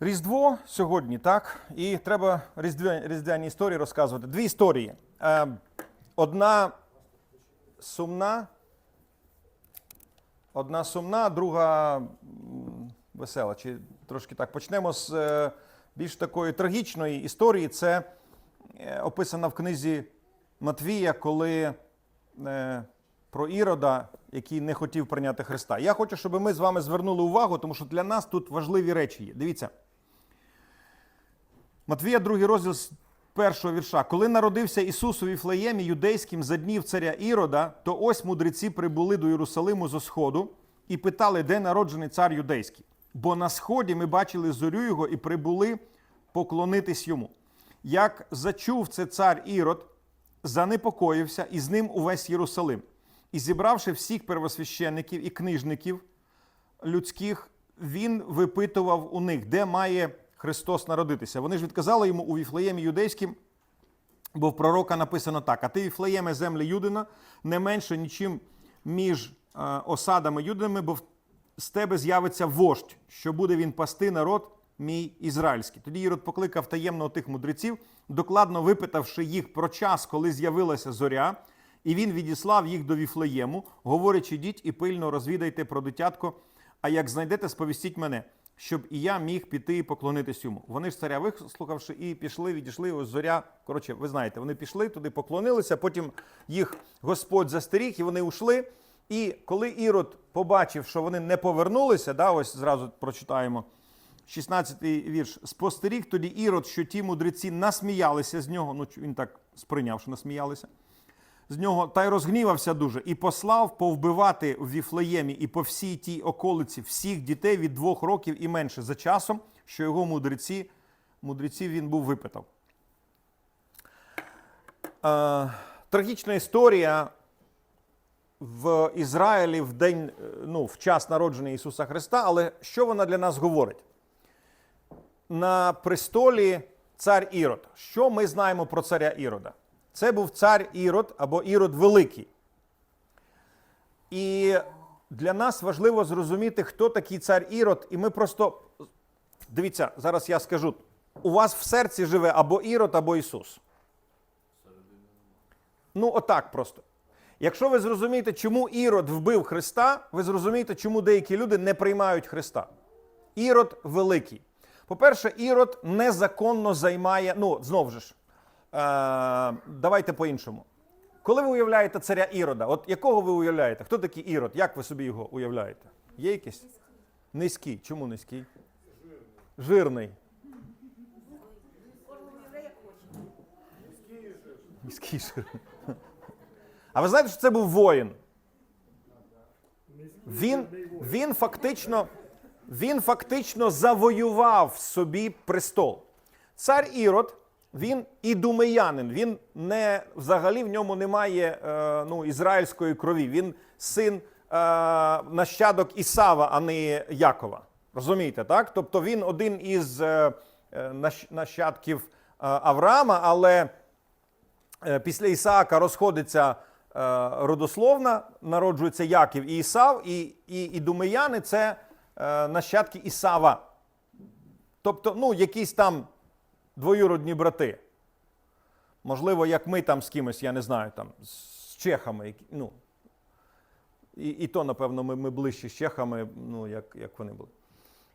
Різдво сьогодні, так? І треба різдвяні, різдвяні історії розказувати. Дві історії. Е, одна сумна, одна сумна, друга весела. Чи трошки так почнемо з е, більш такої трагічної історії. Це е, описана в книзі Матвія, коли про Ірода, який не хотів прийняти Христа. Я хочу, щоб ми з вами звернули увагу, тому що для нас тут важливі речі є. Дивіться. Матвія, другий розділ з першого вірша. Коли народився Ісус у Віфлеємі юдейським за днів царя Ірода, то ось мудреці прибули до Єрусалиму зо сходу і питали, де народжений цар юдейський. Бо на сході ми бачили зорю його і прибули поклонитись йому. Як зачув це цар Ірод, занепокоївся, і з ним увесь Єрусалим. І зібравши всіх первосвященників і книжників людських, він випитував у них, де має Христос народитися. Вони ж відказали йому у Віфлеємі юдейським, бо в пророка написано так: А ти, Віфлеєме, землі Юдина, не менше нічим між е, осадами Юдинами, бо з тебе з'явиться вождь, що буде він пасти народ мій ізраїльський. Тоді Ірод покликав таємно тих мудреців, докладно випитавши їх про час, коли з'явилася зоря, і він відіслав їх до Віфлеєму, говорячи, йдіть і пильно розвідайте про дитятко, а як знайдете, сповістіть мене, щоб і я міг піти і поклонитись йому. Вони ж царя вислухавши, і пішли, відійшли. Ось зоря. Коротше, ви знаєте, вони пішли туди, поклонилися. Потім їх Господь застеріг, і вони ушли. І коли Ірод побачив, що вони не повернулися, да, ось зразу прочитаємо 16-й вірш. Спостеріг тоді Ірод, що ті мудреці насміялися з нього. Ну, він так сприйняв, що насміялися з нього та й розгнівався дуже, і послав повбивати в Віфлеємі і по всій тій околиці всіх дітей від двох років і менше за часом, що його мудреці, мудреці він був випитав. Е, трагічна історія в Ізраїлі в день, е, ну, в час народження Ісуса Христа, але що вона для нас говорить? На престолі цар Ірод. Що ми знаємо про царя Ірода? Це був цар Ірод або Ірод Великий. І для нас важливо зрозуміти, хто такий цар Ірод. І ми просто дивіться, зараз я скажу: у вас в серці живе або Ірод, або Ісус. Ну, отак просто. Якщо ви зрозумієте, чому Ірод вбив Христа, ви зрозумієте, чому деякі люди не приймають Христа. Ірод великий. По-перше, Ірод незаконно займає. Ну, знову ж, давайте по-іншому. Коли ви уявляєте царя Ірода, от якого ви уявляєте? Хто такий Ірод? Як ви собі його уявляєте? Є якийсь? Низький. Чому низький? Жирний. Низький жирний. А ви знаєте, що це був воїн? Він, він фактично. Він фактично завоював собі престол. Цар Ірод, він ідумеянин, він не взагалі в ньому немає е, ну, ізраїльської крові. Він син е, нащадок Ісава, а не Якова. Розумієте, так? Тобто він один із е, е, нащадків е, Авраама, але Е, після Ісаака розходиться родословна, народжується Яків і Ісав, і, і, і Думеяни це е, нащадки Ісава. Тобто, ну, якісь там двоюродні брати. Можливо, як ми там з кимось, я не знаю, там, з чехами. Ну, і, і то, напевно, ми, ми ближче з чехами, ну, як, як вони були.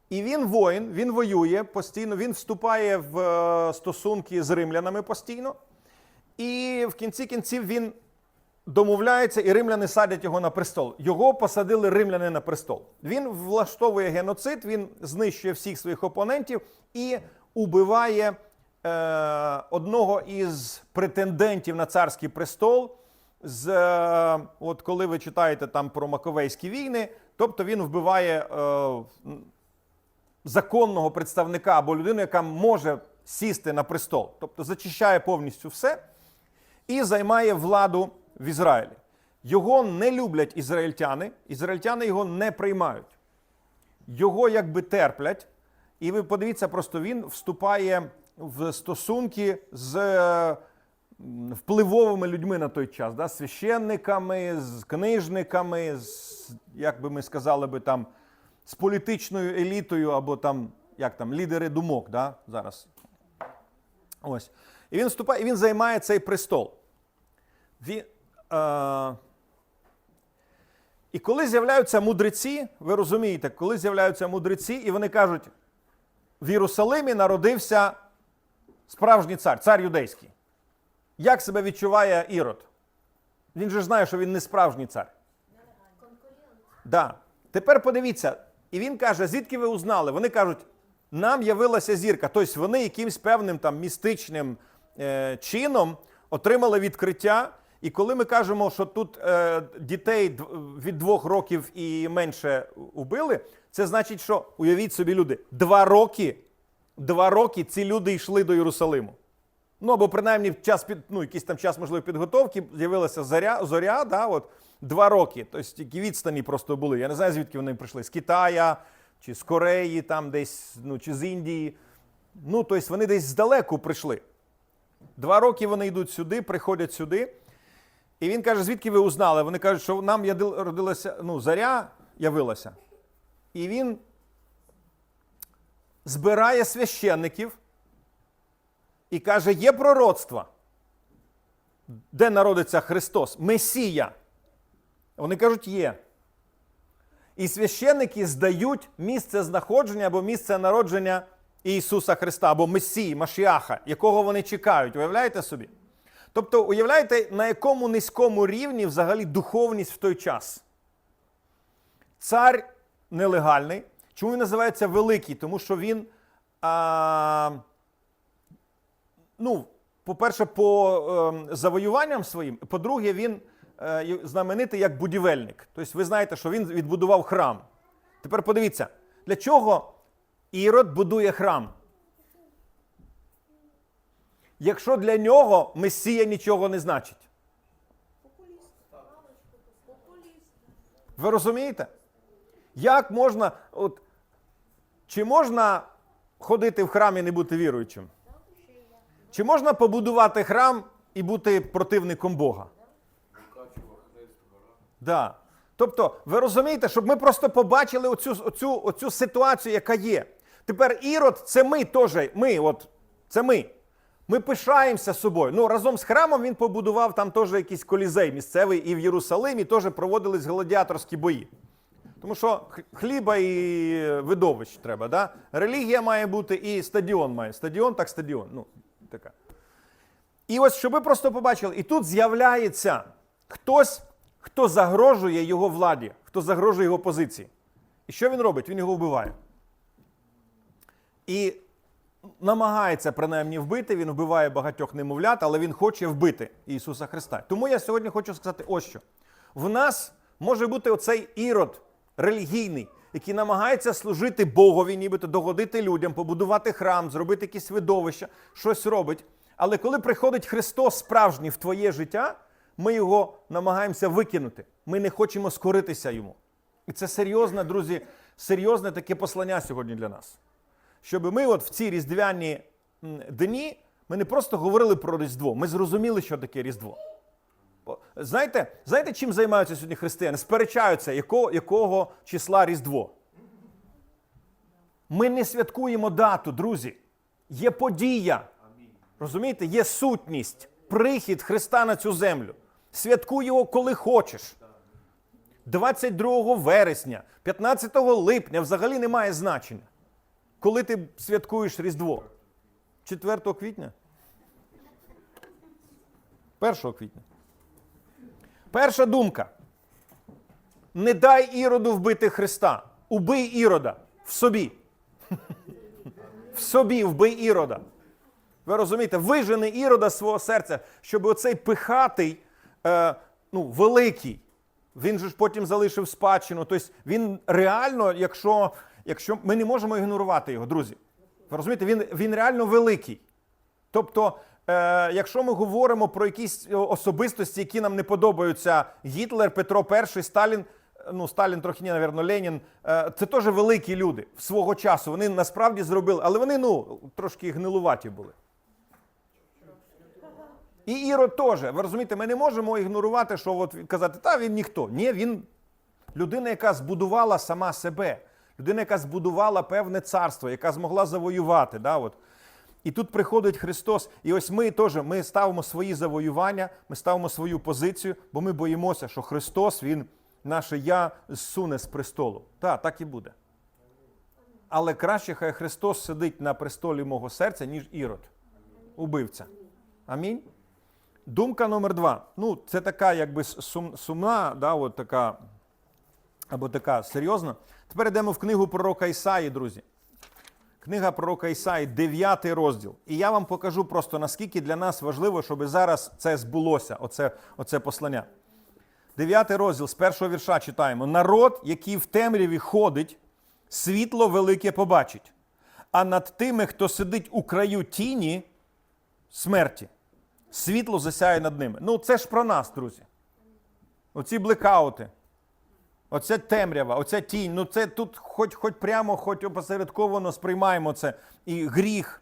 І він воїн, він воює постійно, він вступає в е, стосунки з римлянами постійно. І в кінці кінців він домовляється, і римляни садять його на престол. Його посадили римляни на престол. Він влаштовує геноцид, він знищує всіх своїх опонентів і убиває одного із претендентів на царський престол. З, е, от коли ви читаєте там про Маковейські війни, тобто він вбиває е, законного представника або людину, яка може сісти на престол, тобто зачищає повністю все і займає владу в Ізраїлі. Його не люблять ізраїльтяни, ізраїльтяни його не приймають. Його якби терплять. І ви подивіться, просто він вступає в стосунки з е, впливовими людьми на той час, да? священниками, з книжниками, з, як би ми сказали би там, з політичною елітою або там як там, лідери думок, да, зараз. Ось. І він вступає, і він займає цей престол. Він, е, і коли з'являються мудреці, ви розумієте, коли з'являються мудреці, і вони кажуть, в Єрусалимі народився справжній цар, цар юдейський. Як себе відчуває Ірод? Він же знає, що він не справжній цар. Да. Тепер подивіться, і він каже: звідки ви узнали? Вони кажуть, нам явилася зірка. Тобто вони якимсь певним там містичним е, чином отримали відкриття. І коли ми кажемо, що тут е, дітей від двох років і менше убили, це значить, що уявіть собі, люди, два роки, два роки ці люди йшли до Єрусалиму. Ну або принаймні час під ну, якийсь там час можливо підготовки з'явилася зоря, зоря да, от, два роки. Тобто тільки відстані просто були. Я не знаю, звідки вони прийшли. З Китая, чи з Кореї, там десь, ну, чи з Індії. Ну, тобто вони десь здалеку прийшли. Два роки вони йдуть сюди, приходять сюди. І він каже, звідки ви узнали? Вони кажуть, що нам родилася, ну, заря явилася. І він збирає священників і каже: є пророцтво, де народиться Христос, Месія. Вони кажуть, є. І священники здають місце знаходження або місце народження Ісуса Христа або Месії, Машіаха, якого вони чекають. Уявляєте собі? Тобто, уявляєте, на якому низькому рівні взагалі духовність в той час. Цар нелегальний. Чому він називається великий? Тому що він. А, ну, по-перше, по ем, завоюванням своїм, по-друге, він е, знаменитий як будівельник. Тобто, ви знаєте, що він відбудував храм. Тепер подивіться, для чого Ірод будує храм? Якщо для нього Месія нічого не значить. Ви розумієте? Як можна. От, чи можна ходити в храм і не бути віруючим? Чи можна побудувати храм і бути противником Бога? Да. Тобто, ви розумієте, щоб ми просто побачили оцю, оцю, оцю ситуацію, яка є. Тепер Ірод, це ми теж. Ми, от, це ми. Ми пишаємося собою. Ну, разом з храмом він побудував там теж якийсь колізей місцевий, і в Єрусалимі теж проводились гладіаторські бої. Тому що хліба і видовищ треба, да? Релігія має бути і стадіон має. Стадіон так стадіон. Ну, така. І ось щоб ви просто побачили, і тут з'являється хтось, хто загрожує його владі, хто загрожує його позиції. І що він робить? Він його вбиває. І намагається принаймні вбити, він вбиває багатьох немовлят, але він хоче вбити Ісуса Христа. Тому я сьогодні хочу сказати ось що. В нас може бути оцей ірод релігійний, який намагається служити Богові, нібито догодити людям, побудувати храм, зробити якісь видовища, щось робить. Але коли приходить Христос справжній в твоє життя, ми його намагаємося викинути. Ми не хочемо скоритися йому. І це серйозне, друзі, серйозне таке послання сьогодні для нас щоб ми от в ці різдвяні дні ми не просто говорили про Різдво, ми зрозуміли, що таке Різдво. Знаєте, знаєте, чим займаються сьогодні християни? Сперечаються, якого, якого числа Різдво. Ми не святкуємо дату, друзі. Є подія. Розумієте, є сутність, прихід Христа на цю землю. Святкуй його, коли хочеш. 22 вересня, 15 липня взагалі немає значення. Коли ти святкуєш Різдво? 4 квітня? 1 квітня. Перша думка. Не дай Іроду вбити Христа. Убий Ірода в собі. В собі вбий Ірода. Ви розумієте, вижени Ірода свого серця, щоб оцей пихатий, е, ну, великий, він же ж потім залишив спадщину. Тобто він реально, якщо, якщо ми не можемо ігнорувати його, друзі. Ви розумієте, він, він реально великий. Тобто, якщо ми говоримо про якісь е, особистості, які нам не подобаються, Гітлер, Петро І, Сталін, е, ну Сталін трохи ні, навірно, Ленін, е, це теж великі люди свого часу. Вони насправді зробили, але вони ну, трошки гнилуваті були. І Ірод теж. Ви розумієте, ми не можемо ігнорувати, що от казати, та він ніхто. Ні, він людина, яка збудувала сама себе. людина, яка збудувала певне царство, яка змогла завоювати. Да, от. І тут приходить Христос, і ось ми теж ми ставимо свої завоювання, ми ставимо свою позицію, бо ми боїмося, що Христос, Він наше я зсуне з престолу. Так, так і буде. Але краще хай Христос сидить на престолі мого серця, ніж Ірод, убивця. Амінь. Думка номер два. Ну, це така, якби сум, сумна, да, от така, або така серйозна. Тепер йдемо в книгу пророка Ісаї, друзі. Книга пророка Ісаї, 9 розділ. І я вам покажу просто наскільки для нас важливо, щоб зараз це збулося, оце, оце послання. 9 розділ з першого вірша читаємо: народ, який в темряві ходить, світло велике побачить. А над тими, хто сидить у краю тіні смерті, світло засяє над ними. Ну, це ж про нас, друзі. Оці блекаути. Оце темрява, оця тінь. Ну це тут хоч, хоч прямо, хоч опосередковано сприймаємо це. І гріх.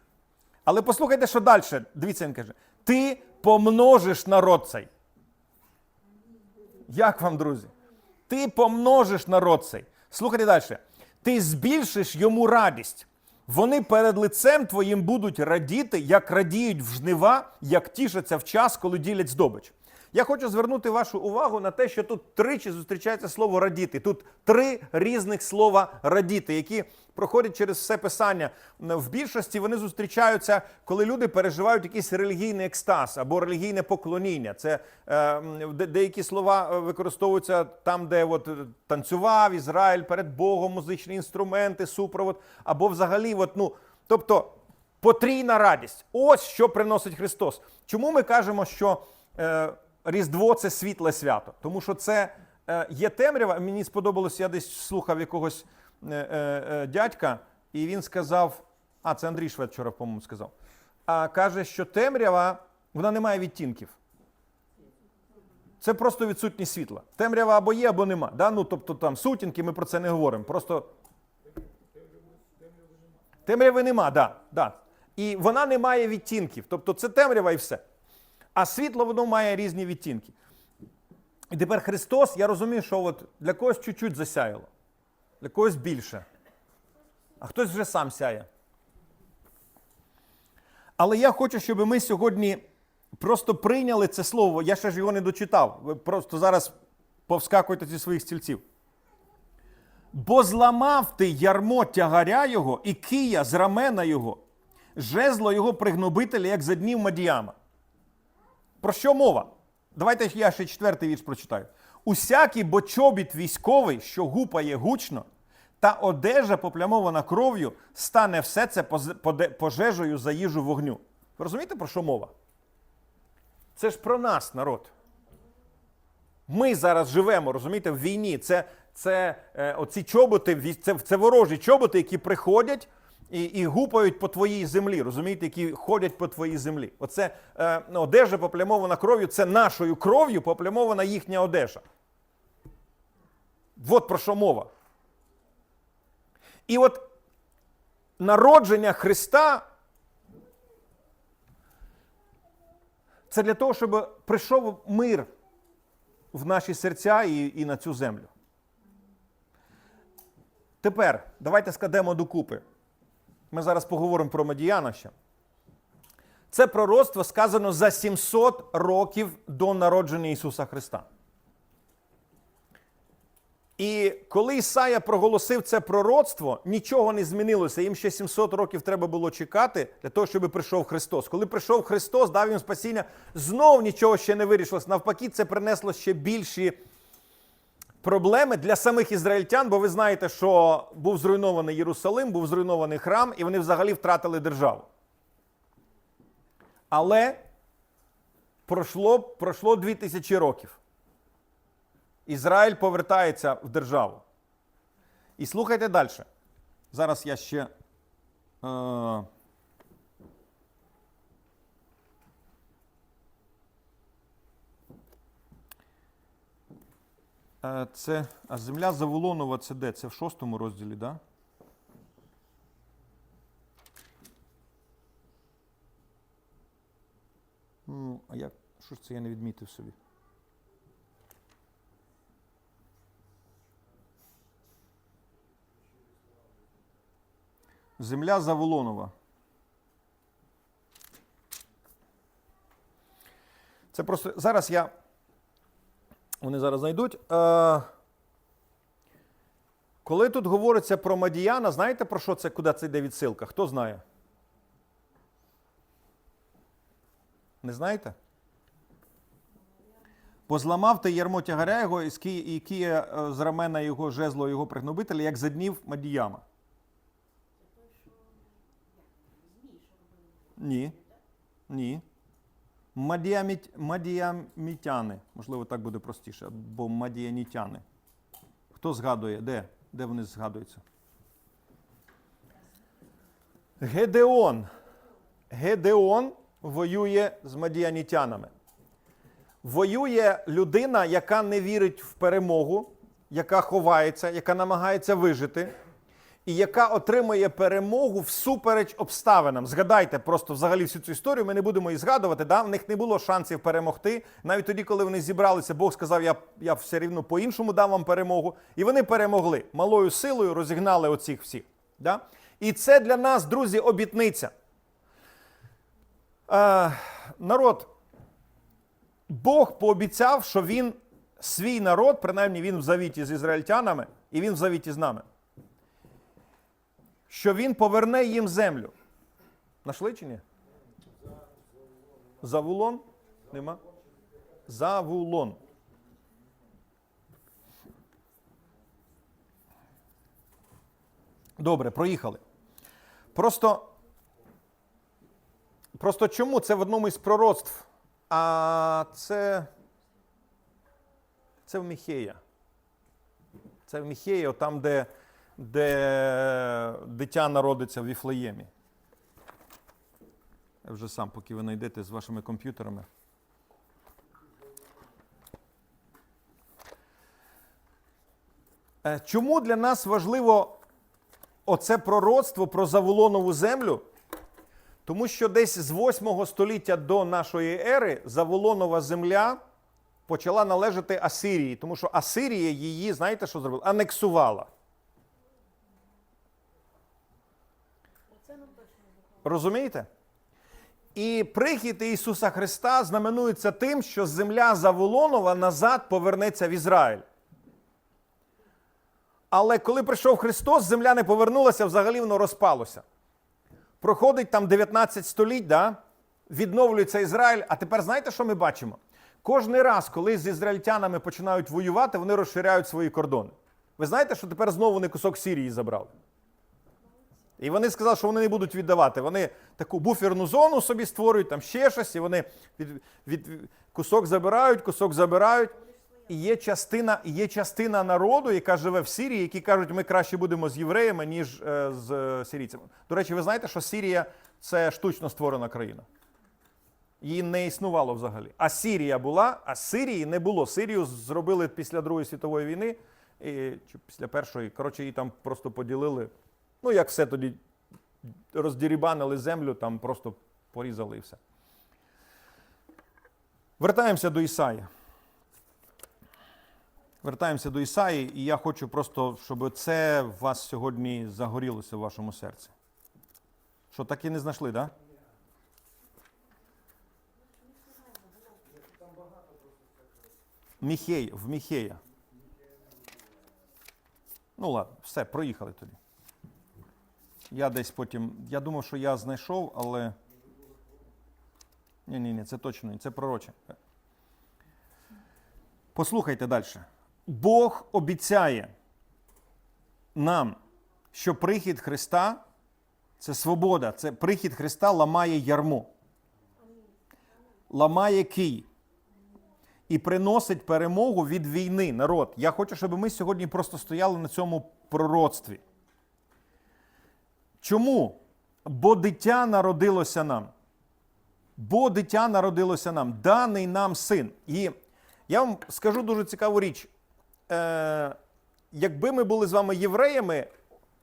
Але послухайте, що далі. Дивіться, він каже: ти помножиш народ цей. Як вам, друзі? Ти помножиш народ цей. Слухайте далі. Ти збільшиш йому радість. Вони перед лицем твоїм будуть радіти, як радіють в жнива, як тішаться в час, коли ділять здобич. Я хочу звернути вашу увагу на те, що тут тричі зустрічається слово радіти. Тут три різних слова радіти, які проходять через все писання. В більшості вони зустрічаються, коли люди переживають якийсь релігійний екстаз або релігійне поклоніння. Це е, де- деякі слова е, використовуються там, де от е, танцював Ізраїль перед Богом, музичні інструменти, супровод, або взагалі, от, ну, тобто потрійна радість. Ось що приносить Христос. Чому ми кажемо, що е, Різдво це світле свято? Тому що це е, є темрява. Мені сподобалось, я десь слухав якогось е, е, дядька, і він сказав: а, це Андрій Швед вчора, по-моєму, сказав. А каже, що темрява вона не має відтінків. Це просто відсутність світла. Темрява або є, або нема. Да? Ну, тобто там сутінки, ми про це не говоримо. Просто Темряви нема, да, да. І вона не має відтінків. Тобто це темрява і все. А світло воно має різні відтінки. І тепер Христос, я розумію, що от для когось чуть-чуть засяяло, для когось більше. А хтось вже сам сяє. Але я хочу, щоб ми сьогодні просто прийняли це слово. Я ще ж його не дочитав. Ви просто зараз повскакуєте зі своїх стільців. Бо зламав ти ярмо тягаря його і кия з рамена його, жезло його пригнобителя, як за днів Мадіяма. Про що мова? Давайте я ще четвертий вірш прочитаю. Усякий бо чобіт військовий, що гупає гучно, та одежа поплямована кров'ю, стане все це пожежею за їжу вогню. Ви розумієте, про що мова? Це ж про нас, народ. Ми зараз живемо, розумієте, в війні. Це, це е, оці чоботи, це, це ворожі чоботи, які приходять і, і гупають по твоїй землі, розумієте, які ходять по твоїй землі. Оце е, ну, одежа поплямована кров'ю, це нашою кров'ю поплямована їхня одежа. От про що мова. І от народження Христа це для того, щоб прийшов мир в наші серця і, і на цю землю. Тепер давайте складемо докупи. Ми зараз поговоримо про Медіяна ще. Це пророцтво сказано за 700 років до народження Ісуса Христа. І коли Ісая проголосив це пророцтво, нічого не змінилося. Їм ще 700 років треба було чекати для того, щоб прийшов Христос. Коли прийшов Христос, дав їм спасіння, знов нічого ще не вирішилось. Навпаки, це принесло ще більші проблеми для самих ізраїльтян, бо ви знаєте, що був зруйнований Єрусалим, був зруйнований храм, і вони взагалі втратили державу. Але пройшло, пройшло 2000 років. Ізраїль повертається в державу. І слухайте далі. Зараз я ще. Е, це, а земля Заволонова це де? Це в шостому розділі, так? Да? Ну, а як? Що ж це я не відмітив собі? Земля Заволонова. Це просто зараз я. Вони зараз знайдуть. Е, коли тут говориться про Мадіяна, знаєте про що це, куди це йде відсилка? Хто знає? Не знаєте? Позламав ти ярмо тягаря його, і з ки- і кіє е, з рамена його жезло його пригнобителя, як за днів Мадіяма. Ні. Ні. Мадіаміт... Мадіамітяни. Можливо, так буде простіше. Або мадіанітяни. Хто згадує? Де? Де вони згадуються? Гедеон. Гедеон воює з мадіанітянами. Воює людина, яка не вірить в перемогу, яка ховається, яка намагається вижити, і яка отримує перемогу всупереч обставинам. Згадайте просто взагалі всю цю історію. Ми не будемо її згадувати. Да? В них не було шансів перемогти. Навіть тоді, коли вони зібралися, Бог сказав: я, я все рівно по-іншому дам вам перемогу. І вони перемогли малою силою, розігнали оцих всіх. Да? І це для нас, друзі, обітниця. Е, народ, Бог пообіцяв, що він свій народ, принаймні він в завіті з ізраїльтянами, і він в завіті з нами. Що він поверне їм землю. Нашли чи ні? Завулон? Нема? Завулон. Добре, проїхали. Просто, просто чому це в одному із пророцтв? А це. Це в Міхея. Це в Міхея, там, де, де дитя народиться в Віфлеємі. Я вже сам, поки ви знайдете з вашими комп'ютерами. Е, Чому для нас важливо оце пророцтво про Заволонову землю? Тому що десь з 8 століття до нашої ери Заволонова земля почала належати Асирії, тому що Асирія її, знаєте, що зробила? Анексувала. Розумієте? І прихід Ісуса Христа знаменується тим, що земля Заволонова назад повернеться в Ізраїль. Але коли прийшов Христос, земля не повернулася, взагалі воно розпалося. Проходить там 19 століть, да? відновлюється Ізраїль. А тепер знаєте, що ми бачимо? Кожний раз, коли з ізраїльтянами починають воювати, вони розширяють свої кордони. Ви знаєте, що тепер знову вони кусок Сірії забрали? І вони сказали, що вони не будуть віддавати. Вони таку буферну зону собі створюють, там ще щось, і вони від, від, кусок забирають, кусок забирають. І є частина, є частина народу, яка живе в Сирії, які кажуть, ми краще будемо з євреями, ніж е, з е, сирійцями. До речі, ви знаєте, що Сирія це штучно створена країна. Її не існувало взагалі. А Сирія була, а Сирії не було. Сирію зробили після Другої світової війни, і, чи після першої. Коротше, її там просто поділили. Ну, як все тоді роздірібанили землю, там просто порізали і все. Вертаємося до Ісаї. Вертаємося до Ісаї, і я хочу просто, щоб це в вас сьогодні загорілося в вашому серці. Що так і не знайшли, так? Да? Міхей, в Міхея. Ну ладно, все, проїхали тоді. Я десь потім. Я думав, що я знайшов, але. Ні, ні, ні, це точно ні, це пророче. Послухайте далі. Бог обіцяє нам, що прихід Христа це свобода, це прихід Христа ламає ярмо, ламає кий і приносить перемогу від війни, народ. Я хочу, щоб ми сьогодні просто стояли на цьому пророцтві. Чому? Бо дитя народилося нам. Бо дитя народилося нам, даний нам син. І я вам скажу дуже цікаву річ. Е, якби ми були з вами євреями,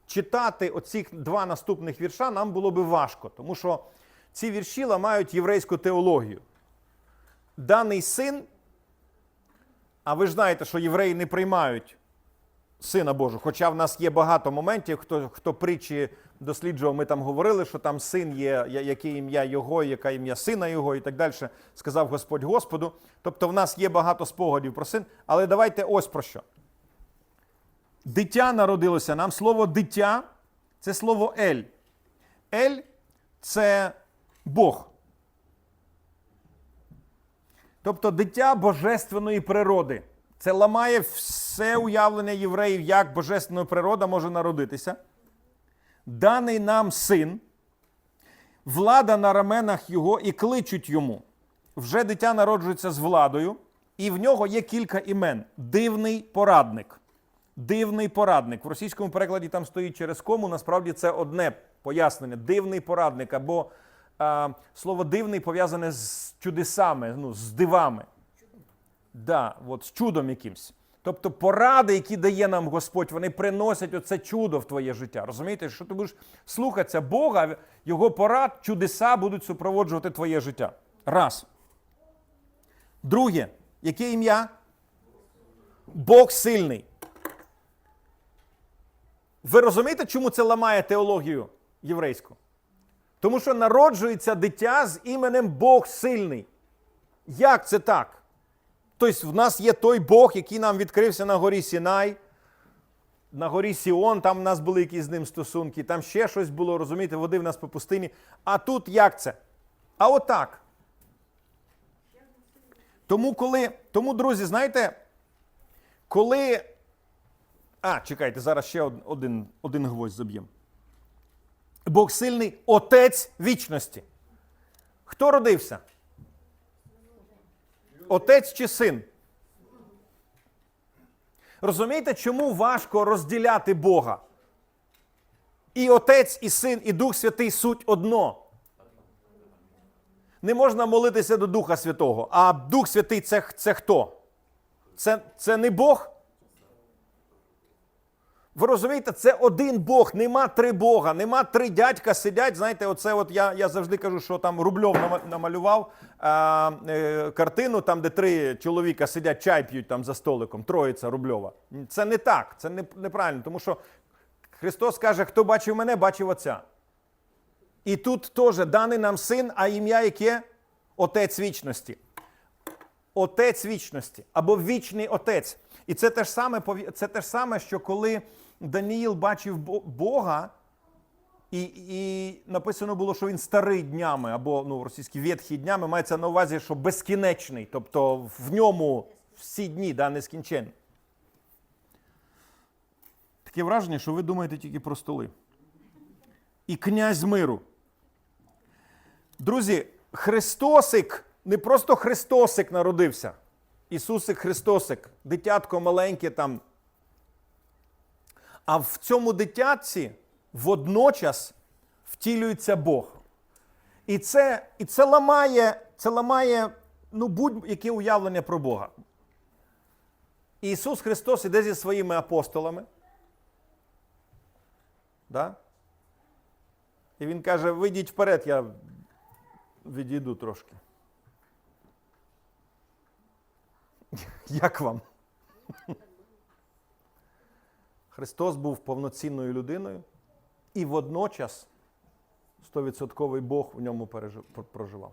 читати оці два наступних вірша нам було би важко, тому що ці вірші ламають єврейську теологію. Даний син, а ви ж знаєте, що євреї не приймають Сина Божого, хоча в нас є багато моментів, хто, хто притчі досліджував, ми там говорили, що там син є, яке ім'я його, яке ім'я сина його, і так далі. Сказав Господь Господу. Тобто в нас є багато спогадів про син. Але давайте ось про що. Дитя народилося. Нам слово дитя це слово Ель. Ель це Бог. Тобто дитя божественної природи. Це ламає все уявлення євреїв, як божественна природа може народитися. Даний нам син, влада на раменах його і кличуть йому. Вже дитя народжується з владою, і в нього є кілька імен: дивний порадник. Дивний порадник. В російському перекладі там стоїть через кому. Насправді це одне пояснення. Дивний порадник. Або а, слово дивний пов'язане з чудесами, ну, з дивами. Да, от, з чудом якимсь. Тобто поради, які дає нам Господь, вони приносять оце чудо в твоє життя. Розумієте, що ти будеш слухатися Бога, його порад, чудеса будуть супроводжувати твоє життя. Раз. Друге, яке ім'я? Бог сильний. Ви розумієте, чому це ламає теологію єврейську? Тому що народжується дитя з іменем Бог сильний. Як це так? Тобто, в нас є той Бог, який нам відкрився на горі Сінай, на горі Сіон, там в нас були якісь з ним стосунки, там ще щось було, розумієте, водив нас по пустині. А тут як це? А отак. Тому, коли, тому, друзі, знаєте, коли. А, чекайте, зараз ще од- один, один гвоздь заб'ємо. Бог сильний отець вічності. Хто родився? Отець чи син? Розумієте, чому важко розділяти Бога? І Отець, і Син, і Дух Святий суть одно. Не можна молитися до Духа Святого. А Дух Святий це, це хто? Це, це не Бог? Ви розумієте, це один Бог, нема три Бога, нема три дядька сидять. Знаєте, оце от я, я завжди кажу, що там Рубльов намалював а, е, картину, там, де три чоловіка сидять, чай п'ють там за столиком, троїця Рубльова. Це не так, це не, неправильно, тому що Христос каже, хто бачив мене, бачив Отця. І тут теж даний нам син, а ім'я яке? Отець вічності. Отець вічності або вічний отець. І це те ж саме, це те ж саме, що коли Даніїл бачив Бога, і, і написано було, що він старий днями, або ну, російські ветхі днями, мається на увазі, що безкінечний, тобто в ньому всі дні да, нескінченні. Таке враження, що ви думаєте тільки про столи. І князь миру. Друзі, Христосик, не просто Христосик народився. Ісусик Христосик, дитятко маленьке там. А в цьому дитятці водночас втілюється Бог. І це, і це ламає, це ламає ну, будь-яке уявлення про Бога. Ісус Христос іде зі своїми апостолами. Да? І Він каже: вийдіть вперед, я відійду трошки. Як вам? Христос був повноцінною людиною і водночас 100% Бог в ньому проживав.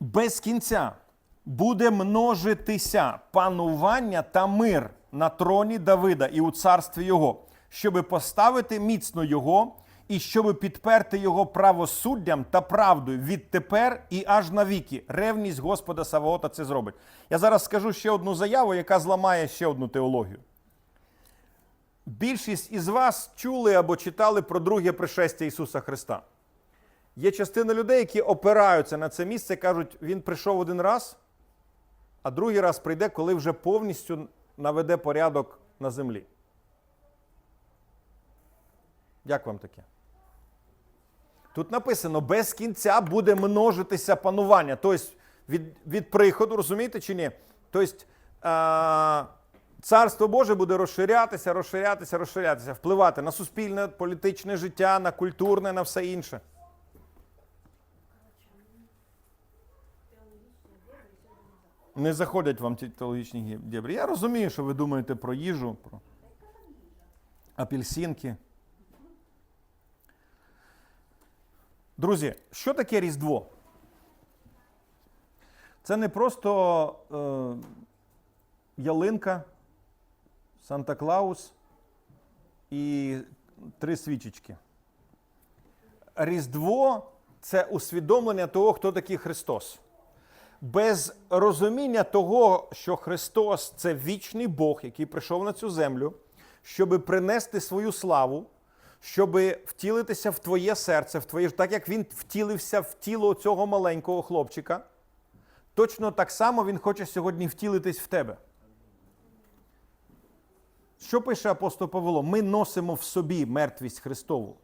Без кінця буде множитися панування та мир на троні Давида і у царстві його, щоби поставити міцно його і щоби підперти його правосуддям та правдою відтепер і аж навіки. Ревність Господа Саваота це зробить. Я зараз скажу ще одну заяву, яка зламає ще одну теологію. Більшість із вас чули або читали про друге пришестя Ісуса Христа. Є частина людей, які опираються на це місце, кажуть, він прийшов один раз, а другий раз прийде, коли вже повністю наведе порядок на землі. Як вам таке? Тут написано: без кінця буде множитися панування. Тобто від, від приходу, розумієте чи ні? Тобто а, царство Боже буде розширятися, розширятися, розширятися, впливати на суспільне, політичне життя, на культурне, на все інше. Не заходять вам ті теологічні гі- Я розумію, що ви думаєте про їжу. Про... апельсинки. Друзі, що таке Різдво? Це не просто е, ялинка, Санта-Клаус і три свічечки. Різдво це усвідомлення того, хто такий Христос. Без розуміння того, що Христос це вічний Бог, який прийшов на цю землю, щоб принести свою славу, щоб втілитися в твоє серце, в твоє так як він втілився в тіло цього маленького хлопчика, точно так само він хоче сьогодні втілитись в тебе. Що пише апостол Павло? Ми носимо в собі мертвість Христову.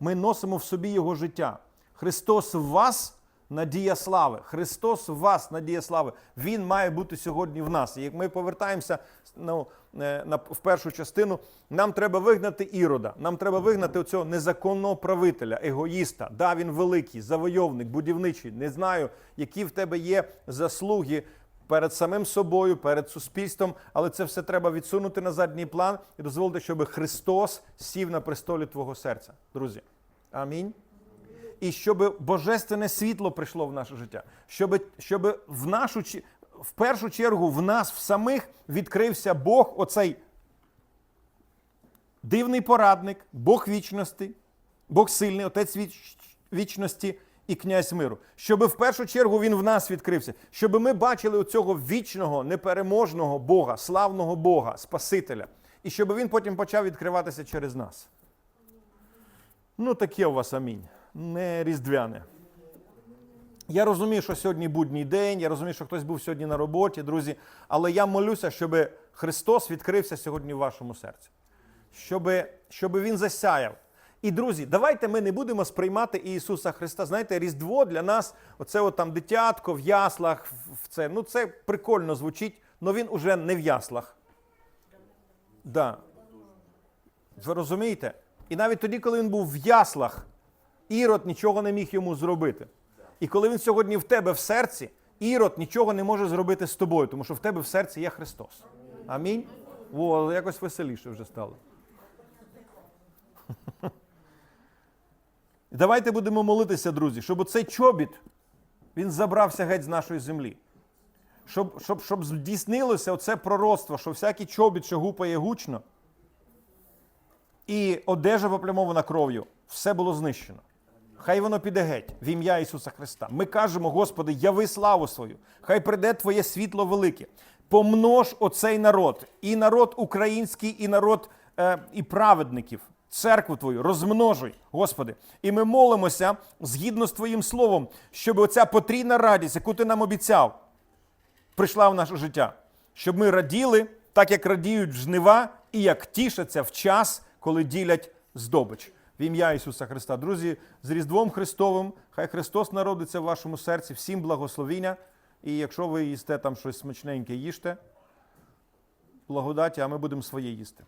Ми носимо в собі Його життя. Христос в вас надія слави. Христос в вас надія слави. Він має бути сьогодні в нас. І як ми повертаємося ну, е, на, в першу частину, нам треба вигнати ірода, нам треба вигнати оцього незаконного правителя, егоїста. Да, він великий, завойовник, будівничий. Не знаю, які в тебе є заслуги перед самим собою, перед суспільством, але це все треба відсунути на задній план і дозволити, щоб Христос сів на престолі твого серця. Друзі. Амінь. І щоб божественне світло прийшло в наше життя, щоб, щоб в нашу в першу чергу в нас в самих відкрився Бог, оцей дивний порадник, Бог вічності, Бог сильний, Отець віч- вічності і князь миру. Щоб в першу чергу він в нас відкрився, щоб ми бачили оцього вічного, непереможного Бога, славного Бога, Спасителя, і щоб він потім почав відкриватися через нас. Ну, таке у вас амінь. Не різдвяне. Я розумію, що сьогодні будній день, я розумію, що хтось був сьогодні на роботі, друзі, але я молюся, щоб Христос відкрився сьогодні в вашому серці, щоб, щоб Він засяяв. І, друзі, давайте ми не будемо сприймати Ісуса Христа. Знаєте, Різдво для нас, оце от там дитятко в яслах, в це, ну це прикольно звучить, але він уже не в яслах. Да. Ви розумієте? І навіть тоді, коли він був в яслах, Ірод нічого не міг йому зробити. І коли він сьогодні в тебе в серці, Ірод нічого не може зробити з тобою, тому що в тебе в серці є Христос. Амінь. О, якось веселіше вже стало. Давайте будемо молитися, друзі, щоб оцей чобіт він забрався геть з нашої землі. Щоб, щоб, щоб здійснилося оце пророцтво, що всякий чобіт, що гупає гучно, і одежа поплямована кров'ю, все було знищено. Хай воно піде геть в ім'я Ісуса Христа. Ми кажемо, Господи, яви славу свою, хай прийде Твоє світло велике. Помнож оцей народ, і народ український, і народ е, і праведників, церкву Твою, розмножуй, Господи. І ми молимося згідно з Твоїм словом, щоб оця потрійна радість, яку Ти нам обіцяв, прийшла в наше життя, щоб ми раділи, так як радіють жнива, і як тішаться в час, коли ділять здобич. В ім'я Ісуса Христа. Друзі, з Різдвом Христовим, хай Христос народиться в вашому серці, всім благословіння. І якщо ви їсте там щось смачненьке, їжте, благодаті, а ми будемо своє їсти.